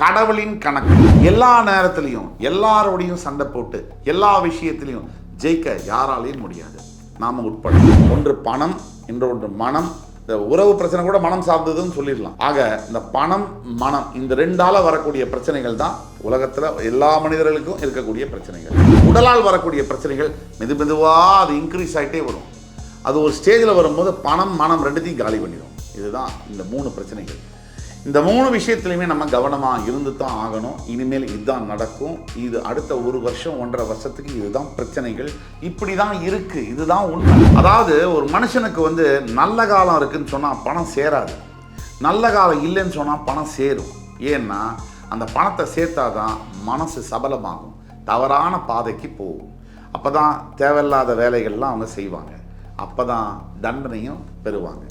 கடவுளின் கணக்கு. எல்லா நேரத்திலையும் எல்லாரோடையும் சண்டை போட்டு எல்லா விஷயத்திலையும் ஜெயிக்க யாராலையும் முடியாது. நாம உட்பட. ஒன்று பணம் இன்னொன்று மனம். இந்த உறவு பிரச்சனை கூட மனம் சார்ந்ததுன்னு சொல்லிடலாம். ஆக இந்த பணம் மனம் இந்த ரெண்டால வரக்கூடிய பிரச்சனைகள் தான் உலகத்துல எல்லா மனிதர்களுக்கும் இருக்கக்கூடிய பிரச்சனைகள். உடலால் வரக்கூடிய பிரச்சனைகள் மெது மெதுவா அது இன்க்ரீஸ் ஆகிட்டே வரும். அது ஒரு ஸ்டேஜில் வரும்போது பணம் மனம் ரெண்டுத்தையும் காலி பண்ணிடும் இதுதான் இந்த மூணு பிரச்சனைகள். இந்த மூணு விஷயத்துலையுமே நம்ம கவனமாக இருந்து தான் ஆகணும். இனிமேல் இதுதான் நடக்கும். இது அடுத்த ஒரு வருஷம் ஒன்றரை வருஷத்துக்கு இதுதான் பிரச்சனைகள். இப்படி தான் இருக்குது இதுதான் உண்மை அதாவது ஒரு மனுஷனுக்கு வந்து நல்ல காலம் இருக்குதுன்னு சொன்னால் பணம் சேராது. நல்ல காலம் இல்லைன்னு சொன்னால் பணம் சேரும். ஏன்னா அந்த பணத்தை சேர்த்தா தான் மனசு சபலமாகும். தவறான பாதைக்கு போகும். அப்போ தான் தேவையில்லாத வேலைகள்லாம் அவங்க செய்வாங்க. அப்போ தான் தண்டனையும் பெறுவாங்க.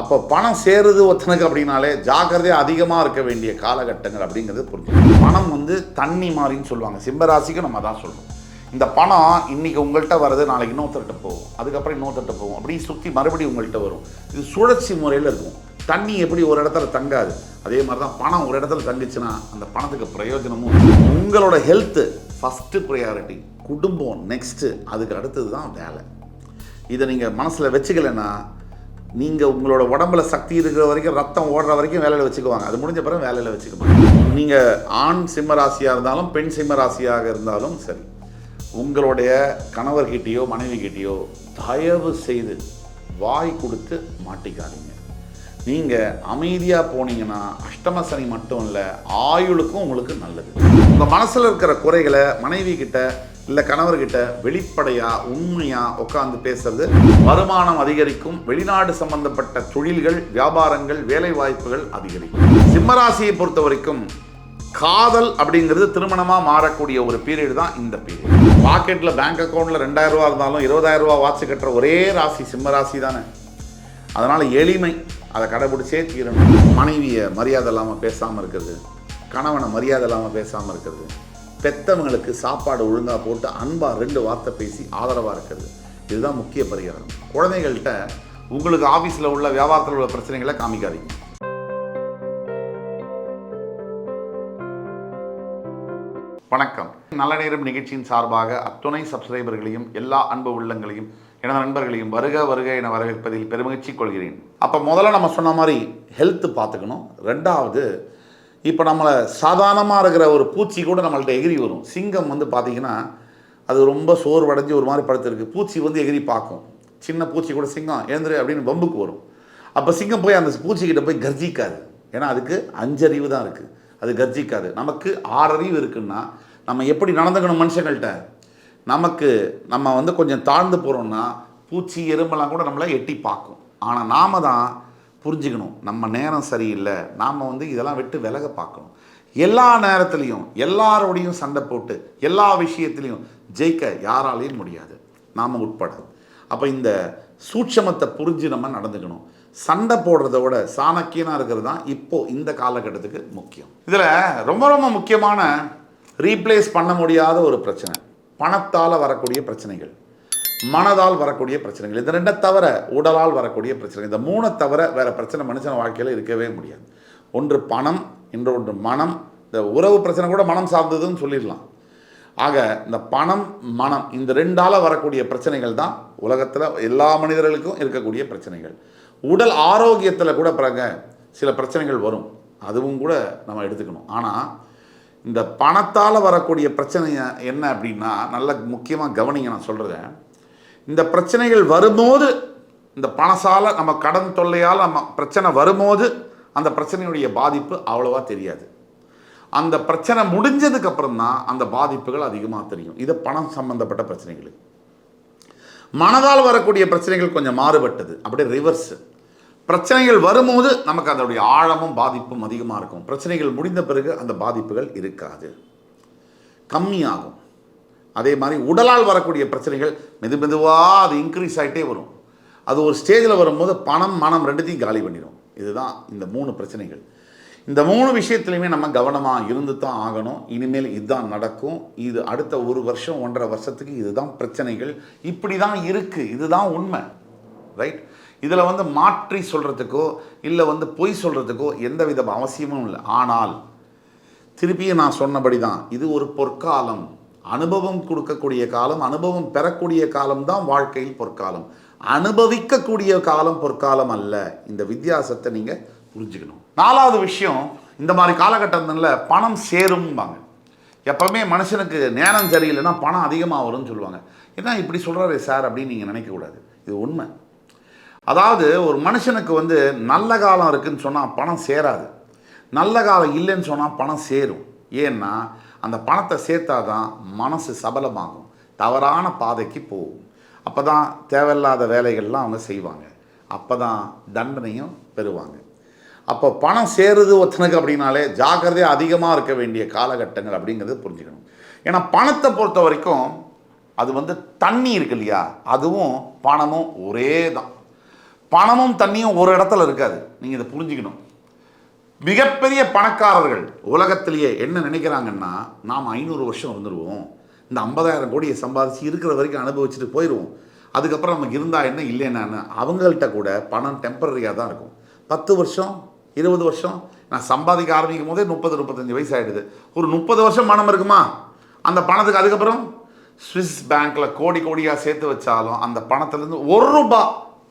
அப்போ பணம் சேருது ஒருத்தனுக்கு அப்படின்னாலே ஜாக்கிரதையாக அதிகமாக இருக்க வேண்டிய காலகட்டங்கள் அப்படிங்கிறது புரிஞ்சு பணம் வந்து தண்ணி மாதிரின்னு சொல்லுவாங்க. சிம்மராசிக்கு நம்ம தான் சொல்லுவோம் இந்த பணம் இன்னைக்கு உங்கள்கிட்ட வர்றது நாளைக்கு இன்னொருத்தர்கிட்ட போகும். அதுக்கப்புறம் இன்னொருத்தர்கிட்ட போகும். அப்படி சுற்றி மறுபடியும் உங்கள்கிட்ட வரும். இது சுழற்சி முறையில் இருக்கும். தண்ணி எப்படி ஒரு இடத்துல தங்காது? அதே மாதிரி தான் பணம் ஒரு இடத்துல தங்குச்சுன்னா அந்த பணத்துக்கு பிரயோஜனமும் உங்களோட ஹெல்த்து ஃபஸ்ட்டு ப்ரையாரிட்டி குடும்பம் நெக்ஸ்ட்டு அதுக்கு அடுத்தது தான் வேலை. இதை நீங்கள் மனசில் வச்சுக்கலைன்னா நீங்கள் உங்களோட உடம்புல சக்தி இருக்கிற வரைக்கும் ரத்தம் ஓடுற வரைக்கும் வேலையில் வச்சுக்குவாங்க. அது முடிஞ்ச பிறகு வேலையில் வச்சுக்குவாங்க. நீங்கள் ஆண் சிம்ம ராசியாக இருந்தாலும் பெண் சிம்ம ராசியாக இருந்தாலும் சரி உங்களுடைய கணவர்கிட்டேயோ மனைவிகிட்டயோ தயவு செய்து வாய் கொடுத்து மாட்டிக்காதீங்க. நீங்கள் அமைதியாக போனீங்கன்னா அஷ்டம சனி மட்டும் இல்லை ஆயுளுக்கும் உங்களுக்கு நல்லது. உங்கள் மனசில் இருக்கிற குறைகளை மனைவி கிட்ட இல்லை கணவர்கிட்ட வெளிப்படையாக உண்மையாக உட்காந்து பேசுறது? வருமானம் அதிகரிக்கும் வெளிநாடு சம்பந்தப்பட்ட தொழில்கள் வியாபாரங்கள் வேலை வாய்ப்புகள் அதிகரிக்கும். சிம்மராசியை பொறுத்த வரைக்கும் காதல் அப்படிங்கிறது திருமணமாக மாறக்கூடிய ஒரு பீரியட் தான் இந்த பீரியட் பாக்கெட்டில் பேங்க் அக்கௌண்ட்டில் ரெண்டாயிரம் ரூபா இருந்தாலும் இருபதாயிரம் ரூபா வாட்ச் கட்டுற ஒரே ராசி சிம்ம ராசி தானே. அதனால் எளிமை அதை கடைபிடிச்சே தீரணும். மனைவியை மரியாதை இல்லாமல் பேசாமல் இருக்கிறது. கணவனை மரியாதை இல்லாமல் பேசாமல் இருக்கிறது. பெத்தவங்களுக்கு சாப்பாடு ஒழுங்காக போட்டு அன்பாக ரெண்டு வார்த்தை பேசி ஆதரவாக இருக்கிறது. இதுதான் முக்கிய பரிகாரம். குழந்தைகள்கிட்ட உங்களுக்கு ஆஃபீஸில் உள்ள வியாபாரத்தில் உள்ள பிரச்சனைகளை காமிக்காதீங்க. வணக்கம். நல்ல நேரம் நிகழ்ச்சியின் சார்பாக அத்துணை சப்ஸ்கிரைபர்களையும் எல்லா அன்பு உள்ளங்களையும் எனது நண்பர்களையும் வருக வருக என வரவேற்பதில் பெருமகிழ்ச்சி கொள்கிறேன். அப்போ முதல்ல நம்ம சொன்ன மாதிரி ஹெல்த்து பார்த்துக்கணும். ரெண்டாவது இப்போ நம்மளை சாதாரணமாக இருக்கிற ஒரு பூச்சி கூட நம்மள்ட்ட எகிரி வரும். சிங்கம் வந்து பார்த்தீங்கன்னா அது ரொம்ப சோர்வடைஞ்சு ஒரு மாதிரி படுத்துருக்கு. பூச்சி வந்து எகிரி பார்க்கும். சின்ன பூச்சி கூட சிங்கம் எழுந்துரு அப்படின்னு பம்புக்கு வரும். அப்போ சிங்கம் போய் அந்த பூச்சிக்கிட்ட போய் கர்ஜிக்காது. ஏன்னா அதுக்கு அஞ்சறிவு தான் இருக்குது அது கர்ஜிக்காது. நமக்கு ஆறறிவு இருக்குன்னா நம்ம எப்படி நடந்துக்கணும் மனுஷங்கள்கிட்ட நமக்கு நம்ம வந்து கொஞ்சம் தாழ்ந்து போகிறோம்னா பூச்சி எறும்பெல்லாம் கூட நம்மளை எட்டி பார்க்கும். ஆனால் நாம தான் புரிஞ்சுக்கணும். நம்ம நேரம் சரியில்லை. நாம் வந்து இதெல்லாம் விட்டு விலக பார்க்கணும். எல்லா நேரத்துலையும் எல்லாரோடையும் சண்டை போட்டு எல்லா விஷயத்துலையும் ஜெயிக்க யாராலையும் முடியாது. நாம் உட்பட அப்போ இந்த சூட்சமத்தை புரிஞ்சு நம்ம நடந்துக்கணும். சண்டை போடுறத விட சாணக்கியனாக இருக்கிறது தான் இப்போது இந்த காலகட்டத்துக்கு முக்கியம். இதில் ரொம்ப ரொம்ப முக்கியமான ரீப்ளேஸ் பண்ண முடியாத ஒரு பிரச்சனை. பணத்தால் வரக்கூடிய பிரச்சனைகள். மனதால் வரக்கூடிய பிரச்சனைகள். இந்த ரெண்டை தவிர உடலால் வரக்கூடிய பிரச்சனைகள். இந்த மூணை தவிர வேறு பிரச்சனை மனுஷன் வாழ்க்கையில் இருக்கவே முடியாது. ஒன்று பணம் இன்னொன்று மனம். இந்த உறவு பிரச்சனை கூட மனம் சார்ந்ததுன்னு சொல்லிடலாம். ஆக இந்த பணம் மனம் இந்த ரெண்டால் வரக்கூடிய பிரச்சனைகள் தான் உலகத்தில் எல்லா மனிதர்களுக்கும் இருக்கக்கூடிய பிரச்சனைகள். உடல் ஆரோக்கியத்தில் கூட பிறகு சில பிரச்சனைகள் வரும். அதுவும் கூட நம்ம எடுத்துக்கணும். ஆனால் இந்த பணத்தால் வரக்கூடிய பிரச்சனை என்ன அப்படின்னா நல்ல முக்கியமாக கவனிங்க நான் சொல்கிறேன் இந்த பிரச்சனைகள் வரும்போது இந்த பணசால நம்ம கடன் தொல்லையால் நம்ம பிரச்சனை வரும்போது அந்த பிரச்சனையுடைய பாதிப்பு அவ்வளோவா தெரியாது. அந்த பிரச்சனை முடிஞ்சதுக்கு அப்புறம் தான் அந்த பாதிப்புகள் அதிகமாக தெரியும். இது பணம் சம்பந்தப்பட்ட பிரச்சனைகள். மனதால் வரக்கூடிய பிரச்சனைகள் கொஞ்சம் மாறுபட்டது. அப்படியே ரிவர்ஸ் பிரச்சனைகள் வரும்போது நமக்கு அதனுடைய ஆழமும் பாதிப்பும் அதிகமாக இருக்கும். பிரச்சனைகள் முடிந்த பிறகு அந்த பாதிப்புகள் இருக்காது. கம்மியாகும். அதே மாதிரி உடலால் வரக்கூடிய பிரச்சனைகள் மெது மெதுவாக அது இன்க்ரீஸ் ஆகிட்டே வரும். அது ஒரு ஸ்டேஜில் வரும்போது பணம் மனம் ரெண்டுத்தையும் காலி பண்ணிடும் இதுதான் இந்த மூணு பிரச்சனைகள். இந்த மூணு விஷயத்துலையுமே நம்ம கவனமாக இருந்து தான் ஆகணும். இனிமேல் இதுதான் நடக்கும். இது அடுத்த ஒரு வருஷம் ஒன்றரை வருஷத்துக்கு இதுதான் பிரச்சனைகள். இப்படி தான் இருக்குது இதுதான் உண்மை. ரைட் இதில் வந்து மாற்றி சொல்கிறதுக்கோ இல்லை வந்து பொய் சொல்கிறதுக்கோ எந்த வித அவசியமும் இல்லை. ஆனால் திருப்பியும் நான் சொன்னபடி தான் இது ஒரு பொற்காலம். அனுபவம் கொடுக்கக்கூடிய காலம் அனுபவம் பெறக்கூடிய காலம் தான் வாழ்க்கையில் பொற்காலம். அனுபவிக்கக்கூடிய காலம் பொற்காலம் அல்ல. இந்த வித்தியாசத்தை நீங்கள் புரிஞ்சுக்கணும். நாலாவது விஷயம் இந்த மாதிரி காலகட்டத்தில் பணம் சேரும்பாங்க. எப்பவுமே மனுஷனுக்கு நேரம் சரியில்லைன்னா பணம் அதிகமாக வரும்னு சொல்லுவாங்க. என்ன இப்படி சொல்கிறாரு சார் அப்படின்னு நீங்கள் நினைக்கக்கூடாது. இது உண்மை. அதாவது ஒரு மனுஷனுக்கு வந்து நல்ல காலம் இருக்குதுன்னு சொன்னால் பணம் சேராது. நல்ல காலம் இல்லைன்னு சொன்னால் பணம் சேரும். ஏன்னா அந்த பணத்தை சேர்த்தா தான் மனசு சபலமாகும். தவறான பாதைக்கு போகும். அப்போ தான் தேவையில்லாத வேலைகள்லாம் அவங்க செய்வாங்க. அப்போ தான் தண்டனையும் பெறுவாங்க. அப்போ பணம் சேருது ஒருத்தனுக்கு அப்படின்னாலே ஜாக்கிரதையாக அதிகமாக இருக்க வேண்டிய காலகட்டங்கள் அப்படிங்கிறது புரிஞ்சுக்கணும். ஏன்னா பணத்தை பொறுத்த வரைக்கும் அது வந்து தண்ணி இருக்கு இல்லையா? அதுவும் பணமும் ஒரே தான் பணமும் தண்ணியும் ஒரு இடத்துல இருக்காது. நீங்கள் இதை புரிஞ்சுக்கணும். மிகப்பெரிய பணக்காரர்கள் உலகத்திலேயே என்ன நினைக்கிறாங்கன்னா நாம் ஐநூறு வருஷம் வந்துடுவோம் இந்த ஐம்பதாயிரம் கோடியை சம்பாதிச்சு இருக்கிற வரைக்கும் அனுபவிச்சுட்டு போயிடுவோம் அதுக்கப்புறம் நமக்கு இருந்தால் என்ன இல்லைன்னா அவங்கள்ட்ட கூட பணம் டெம்பரரியாக தான் இருக்கும். பத்து வருஷம் இருபது வருஷம் நான் சம்பாதிக்க ஆரம்பிக்கும் போதே முப்பது முப்பத்தஞ்சு வயசு ஆகிடுது ஒரு முப்பது வருஷம் பணம் இருக்குமா? அந்த பணத்துக்கு அதுக்கப்புறம் ஸ்விஸ் பேங்க்கில் கோடி கோடியாக சேர்த்து வச்சாலும் அந்த பணத்துலேருந்து ஒரு ரூபா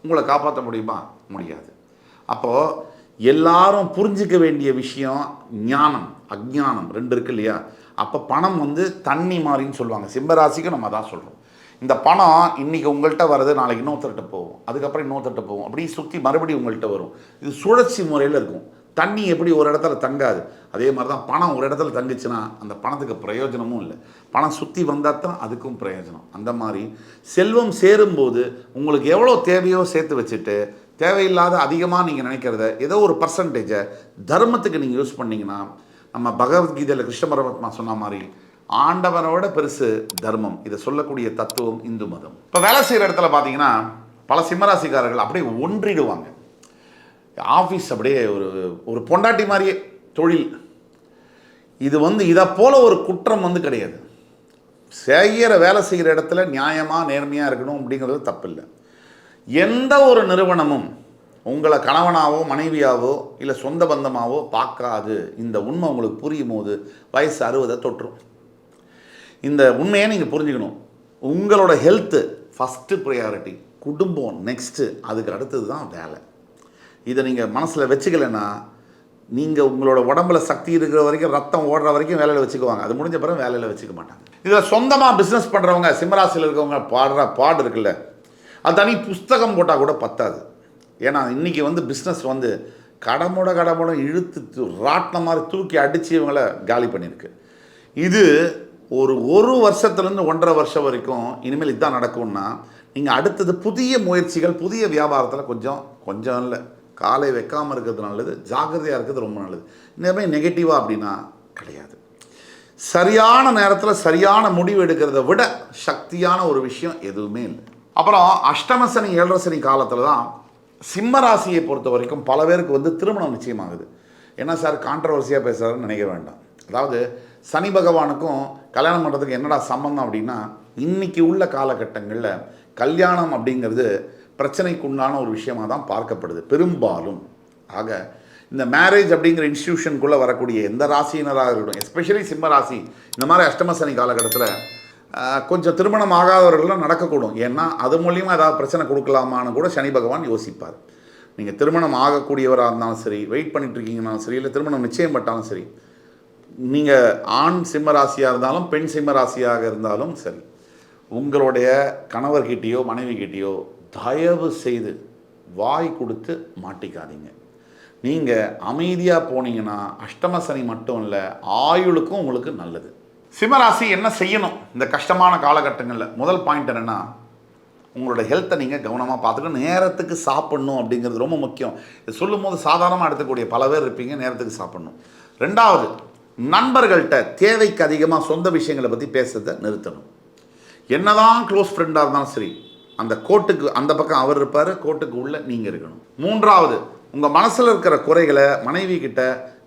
உங்களை காப்பாற்ற முடியுமா? முடியாது. அப்போது எல்லாரும் புரிஞ்சிக்க வேண்டிய விஷயம் ஞானம் அஜ்ஞானம் ரெண்டு இருக்கு இல்லையா? அப்போ பணம் வந்து தண்ணி மாதிரின்னு சொல்லுவாங்க. சிம்மராசிக்கு நம்ம தான் சொல்கிறோம் இந்த பணம் இன்னைக்கு உங்கள்கிட்ட வர்றது நாளைக்கு இன்னொருத்தர்கிட்ட போகும். அதுக்கப்புறம் இன்னொருத்தர்கிட்ட போகும். அப்படி சுற்றி மறுபடியும் உங்கள்கிட்ட வரும். இது சுழற்சி முறையில் இருக்கும். தண்ணி எப்படி ஒரு இடத்துல தங்காது? அதே மாதிரி தான் பணம் ஒரு இடத்துல தங்குச்சுன்னா அந்த பணத்துக்கு பிரயோஜனமும் இல்லை. பணம் சுற்றி வந்தால் தான் அதுக்கும் பிரயோஜனம். அந்த மாதிரி செல்வம் சேரும்போது உங்களுக்கு எவ்வளோ தேவையோ சேர்த்து வச்சுட்டு தேவையில்லாத அதிகமாக நீங்கள் நினைக்கிறத ஏதோ ஒரு பர்சன்டேஜை தர்மத்துக்கு நீங்கள் யூஸ் பண்ணீங்கன்னா நம்ம பகவத்கீதையில் கிருஷ்ண பரமாத்மா சொன்ன மாதிரி ஆண்டவனோட பெருசு தர்மம். இதை சொல்லக்கூடிய தத்துவம் இந்து மதம். இப்போ வேலை செய்கிற இடத்துல பார்த்தீங்கன்னா பல சிம்மராசிக்காரர்கள் அப்படியே ஒன்றிடுவாங்க. ஆஃபீஸ் அப்படியே ஒரு ஒரு பொண்டாட்டி மாதிரியே தொழில். இது வந்து இதை போல் ஒரு குற்றம் வந்து கிடையாது. செய்கிற வேலை செய்கிற இடத்துல நியாயமாக நேர்மையாக இருக்கணும் அப்படிங்கிறது தப்பில்லை. எந்த ஒரு நிறுவனமும் உங்களை கணவனாவோ மனைவியாவோ இல்லை சொந்த பந்தமாவோ பார்க்காது. இந்த உண்மை உங்களுக்கு புரியும் போது வயசு அறுபதை தொற்றும். இந்த உண்மையை நீங்கள் புரிஞ்சுக்கணும். உங்களோட ஹெல்த்து ஃபஸ்ட்டு ப்ரையாரிட்டி குடும்பம் நெக்ஸ்ட்டு அதுக்கு அடுத்தது தான் வேலை. இதை நீங்கள் மனசில் வச்சுக்கலைன்னா நீங்கள் உங்களோட உடம்புல சக்தி இருக்கிற வரைக்கும் ரத்தம் ஓடுற வரைக்கும் வேலையில் வச்சுக்குவாங்க. அது முடிஞ்ச பிறகு வேலையில் வச்சுக்க மாட்டாங்க. இதில் சொந்தமாக பிஸ்னஸ் பண்ணுறவங்க சிம்மராசியில் இருக்கவங்க பாடுற பாடு இருக்குல்ல அது தனி புஸ்தகம் போட்டால் கூட பத்தாது. ஏன்னா இன்றைக்கி வந்து பிஸ்னஸ் வந்து கடமுட கடமுட இழுத்து ராட்டின மாதிரி தூக்கி அடித்து இவங்களை காலி பண்ணியிருக்கு இது ஒரு ஒரு வருஷத்துலேருந்து ஒன்றரை வருஷம் வரைக்கும் இனிமேல் இதுதான் நடக்கும்னா நீங்கள் அடுத்தது புதிய முயற்சிகள் புதிய வியாபாரத்தில் கொஞ்சம் கொஞ்சம் இல்லை. காலை வைக்காமல் இருக்கிறது நல்லது ஜாக்கிரதையாக இருக்கிறது ரொம்ப நல்லது. இந்த மாதிரி நெகட்டிவாக அப்படின்னா கிடையாது. சரியான நேரத்தில் சரியான முடிவு எடுக்கிறத விட சக்தியான ஒரு விஷயம் எதுவுமே இல்லை. அப்புறம் அஷ்டம சனி ஏழரை சனி காலத்தில் தான் சிம்ம ராசியை பொறுத்த வரைக்கும் பல பேருக்கு வந்து திருமணம் நிச்சயமாகுது. என்ன சார் கான்ட்ரவர்சியாக பேசுகிறாருன்னு நினைக்க வேண்டாம். அதாவது சனி பகவானுக்கும் கல்யாணம் பண்ணுறதுக்கு என்னடா சம்பந்தம் அப்படின்னா இன்றைக்கி உள்ள காலகட்டங்களில் கல்யாணம் அப்படிங்கிறது பிரச்சனைக்குண்டான ஒரு விஷயமாக தான் பார்க்கப்படுது. பெரும்பாலும். ஆக இந்த மேரேஜ் அப்படிங்கிற இன்ஸ்டியூஷனுக்குள்ளே வரக்கூடிய எந்த ராசியினராக இருக்கட்டும் எஸ்பெஷலி சிம்ம ராசி இந்த மாதிரி அஷ்டம சனி காலகட்டத்தில் கொஞ்சம் திருமணம் ஆகாதவர்கள்லாம் நடக்கக்கூடும். ஏன்னா அது மூலியமாக ஏதாவது பிரச்சனை கொடுக்கலாமான்னு கூட சனி பகவான் யோசிப்பார். நீங்கள் திருமணம் ஆகக்கூடியவராக இருந்தாலும் சரி வெயிட் பண்ணிட்டு இருக்கீங்கனாலும் சரி இல்லை திருமணம் நிச்சயம் பட்டாலும் சரி நீங்கள் ஆண் சிம்ம ராசியாக இருந்தாலும் பெண் சிம்ம ராசியாக இருந்தாலும் சரி உங்களுடைய கணவர்கிட்டேயோ மனைவிகிட்டேயோ தயவு செய்து வாய் கொடுத்து மாட்டிக்காதீங்க. நீங்கள் அமைதியாக போனீங்கன்னா அஷ்டம சனி மட்டும் இல்லை ஆயுளுக்கும் உங்களுக்கு நல்லது. சிம்மராசி என்ன செய்யணும்? இந்த கஷ்டமான காலகட்டங்களில் முதல் பாயிண்ட் என்னென்னா உங்களோட ஹெல்த்தை நீங்கள் கவனமாக பார்த்துக்கணும். நேரத்துக்கு சாப்பிட்ணும் அப்படிங்கிறது ரொம்ப முக்கியம். இது சொல்லும் போது சாதாரணமாக எடுத்துக்கூடிய பல பேர் இருப்பீங்க நேரத்துக்கு சாப்பிட்ணும். ரெண்டாவது நண்பர்கள்ட்ட தேவைக்கு அதிகமாக சொந்த விஷயங்களை பற்றி பேசுறதை நிறுத்தணும். என்னதான் க்ளோஸ் ஃப்ரெண்டாக இருந்தாலும் சரி அந்த கோட்டுக்கு அந்த பக்கம் அவர் இருப்பார் கோட்டுக்கு உள்ளே நீங்கள் இருக்கணும். மூன்றாவது உங்கள் மனசில் இருக்கிற குறைகளை மனைவி கிட்ட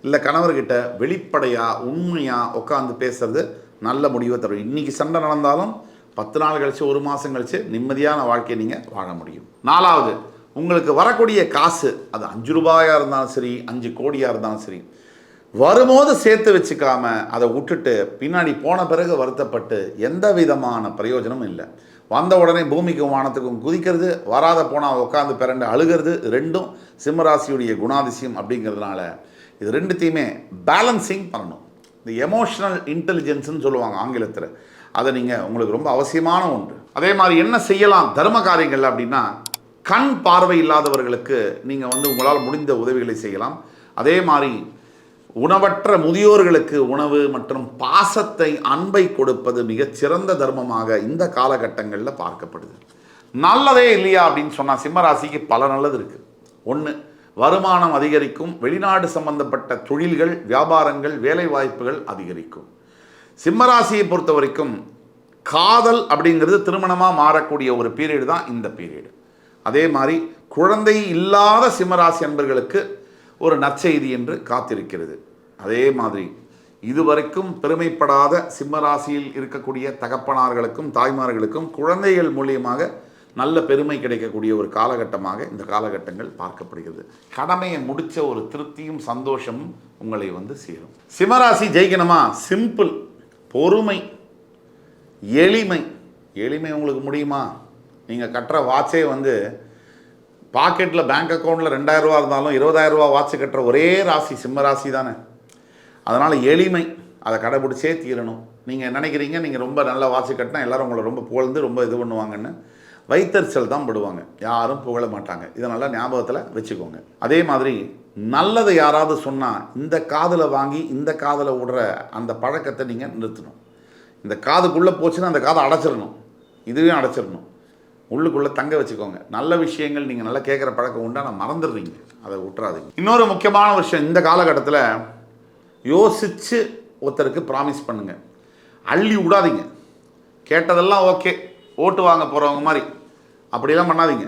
இல்லை கணவர்கிட்ட வெளிப்படையாக உண்மையாக உட்காந்து பேசுறது நல்ல முடிவை தரும். இன்னைக்கு சண்டை நடந்தாலும் பத்து நாள் கழித்து ஒரு மாதம் கழித்து நிம்மதியான வாழ்க்கையை நீங்கள் வாழ முடியும். நாலாவது உங்களுக்கு வரக்கூடிய காசு அது அஞ்சு ரூபாயாக இருந்தாலும் சரி அஞ்சு கோடியாக இருந்தாலும் சரி வரும்போது சேர்த்து வச்சுக்காம அதை விட்டுட்டு பின்னாடி போன பிறகு வருத்தப்பட்டு எந்த விதமான பிரயோஜனமும் இல்லை. வந்த உடனே பூமிக்கும் வானத்துக்கும் குதிக்கிறது வராத போனால் உட்காந்து பிறண்டு அழுகிறது ரெண்டும் சிம்மராசியுடைய குணாதிசயம் அப்படிங்கிறதுனால இது ரெண்டுத்தையுமே பேலன்சிங் பண்ணணும். இந்த எமோஷனல் இன்டெலிஜென்ஸ்னு சொல்லுவாங்க ஆங்கிலத்தில். அதை நீங்கள் உங்களுக்கு ரொம்ப அவசியமான ஒன்று. அதே மாதிரி என்ன செய்யலாம் தர்ம காரியங்கள் அப்படின்னா கண் பார்வை இல்லாதவர்களுக்கு நீங்கள் வந்து உங்களால் முடிந்த உதவிகளை செய்யலாம். அதே மாதிரி உணவற்ற முதியோர்களுக்கு உணவு மற்றும் பாசத்தை அன்பை கொடுப்பது மிகச் சிறந்த தர்மமாக இந்த காலகட்டங்களில் பார்க்கப்படுது. நல்லதே இல்லையா அப்படின்னு சொன்னால் சிம்மராசிக்கு பல நல்லது இருக்குது ஒன்று வருமானம் அதிகரிக்கும் வெளிநாடு சம்பந்தப்பட்ட தொழில்கள் வியாபாரங்கள் வேலை வாய்ப்புகள் அதிகரிக்கும். சிம்மராசியை பொறுத்த வரைக்கும் காதல் அப்படிங்கிறது திருமணமாக மாறக்கூடிய ஒரு பீரியடு தான் இந்த பீரியடு அதே மாதிரி குழந்தை இல்லாத சிம்மராசி அன்பர்களுக்கு ஒரு நற்செய்தி என்று காத்திருக்கிறது. அதே மாதிரி இதுவரைக்கும் பெருமைப்படாத சிம்மராசியில் இருக்கக்கூடிய தகப்பனார்களுக்கும் தாய்மார்களுக்கும் குழந்தைகள் மூலியமாக நல்ல பெருமை கிடைக்கக்கூடிய ஒரு காலகட்டமாக இந்த காலகட்டங்கள் பார்க்கப்படுகிறது. கடமையை முடித்த ஒரு திருப்தியும் சந்தோஷமும் உங்களை வந்து சேரும். சிம்மராசி ஜெயிக்கணுமா? சிம்பிள் பொறுமை. எளிமை. எளிமை உங்களுக்கு முடியுமா? நீங்கள் கட்டுற வாட்சே வந்து பாக்கெட்டில் பேங்க் அக்கௌண்ட்டில் ரெண்டாயிரம் ரூபா இருந்தாலும் இருபதாயிரரூவா வாட்ச் கட்டுற ஒரே ராசி சிம்ம ராசி தானே. அதனால் எளிமை. அதை கடைபிடிச்சே தீரணும். நீங்கள் நினைக்கிறீங்க? நீங்கள் ரொம்ப நல்ல வாட்ச் கட்டினா எல்லாரும் உங்களை ரொம்ப புகழ்ந்து ரொம்ப இது பண்ணுவாங்கன்னு. வைத்தறிச்சல் தான் படுவாங்க. யாரும் புகழ மாட்டாங்க. இதை நல்லா ஞாபகத்தில் வச்சுக்கோங்க. அதே மாதிரி நல்லதை யாராவது சொன்னால் இந்த காதில் வாங்கி இந்த காதில் விடுற அந்த பழக்கத்தை நீங்கள் நிறுத்தணும். இந்த காதுக்குள்ளே போச்சுன்னா அந்த காதை அடைச்சிடணும். இதுவே அடைச்சிடணும். உள்ளுக்குள்ளே தங்க வச்சுக்கோங்க. நல்ல விஷயங்கள் நீங்கள் நல்லா கேட்குற பழக்கம் உண்டா நான் மறந்துடுறீங்க. அதை விட்டுறாதீங்க. இன்னொரு முக்கியமான விஷயம் இந்த காலகட்டத்தில் யோசித்து ஒருத்தருக்கு ப்ராமிஸ் பண்ணுங்கள் அள்ளி விடாதீங்க. கேட்டதெல்லாம் ஓகே ஓட்டு வாங்க போகிறவங்க மாதிரி. அப்படிலாம் பண்ணாதீங்க.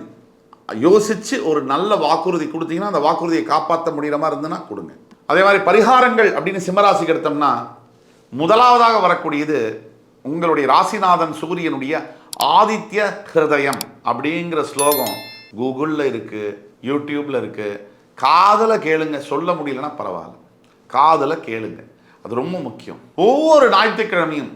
யோசித்து ஒரு நல்ல வாக்குறுதி கொடுத்தீங்கன்னா அந்த வாக்குறுதியை காப்பாற்ற முடிகிற மாதிரி இருந்ததுன்னா கொடுங்க. அதே மாதிரி பரிகாரங்கள் அப்படின்னு சிம்மராசிக்கு எடுத்தோம்னா முதலாவதாக வரக்கூடியது உங்களுடைய ராசிநாதன் சூரியனுடைய ஆதித்ய ஹிருதயம் அப்படிங்கிற ஸ்லோகம் கூகுளில் இருக்குது யூடியூப்பில் இருக்குது காதில் கேளுங்க சொல்ல முடியலன்னா பரவாயில்ல. காதில் கேளுங்க. அது ரொம்ப முக்கியம். ஒவ்வொரு ஞாயிற்றுக்கிழமையும்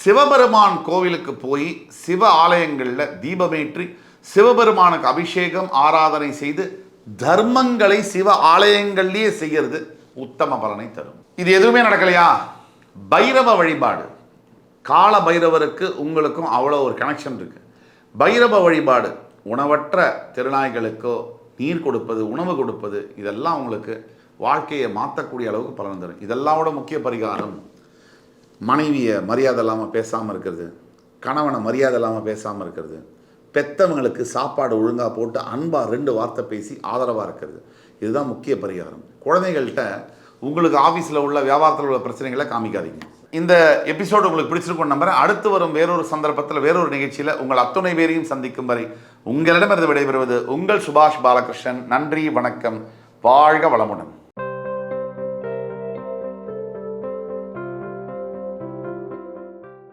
சிவபெருமான் கோவிலுக்கு போய் சிவ ஆலயங்களில் தீபமேற்றி சிவபெருமானுக்கு அபிஷேகம் ஆராதனை செய்து தர்மங்களை சிவ ஆலயங்கள்லேயே செய்யறது உத்தம பலனை தரும். இது எதுவுமே நடக்கலையா? பைரவ வழிபாடு. கால பைரவருக்கு உங்களுக்கும் அவ்வளோ ஒரு கனெக்ஷன் இருக்கு. பைரவ வழிபாடு உணவற்ற திருநாய்களுக்கோ நீர் கொடுப்பது உணவு கொடுப்பது இதெல்லாம் உங்களுக்கு வாழ்க்கையை மாற்றக்கூடிய அளவுக்கு பலன் தரும். இதெல்லாம் விட முக்கிய பரிகாரம் மனைவியை மரியாதை இல்லாமல் பேசாமல் இருக்கிறது கணவனை மரியாதை இல்லாமல் பேசாமல் இருக்கிறது பெத்தவங்களுக்கு சாப்பாடு ஒழுங்காக போட்டு அன்பாக ரெண்டு வார்த்தை பேசி ஆதரவாக இருக்கிறது. இதுதான் முக்கிய பரிகாரம். குழந்தைகள்கிட்ட உங்களுக்கு ஆஃபீஸில் உள்ள வியாபாரத்தில் உள்ள பிரச்சனைகளை காமிக்காதீங்க. இந்த எபிசோடு உங்களுக்கு பிடிச்சிருக்கும் நம்புறேன். அடுத்து வரும் வேறொரு சந்தர்ப்பத்தில் வேறொரு நிகழ்ச்சியில் உங்கள் அத்துணை பேரையும் சந்திக்கும் வரை உங்களிடமிருந்து விடைபெறுவது உங்கள் சுபாஷ் பாலகிருஷ்ணன். நன்றி வணக்கம். வாழ்க வளமுடன்.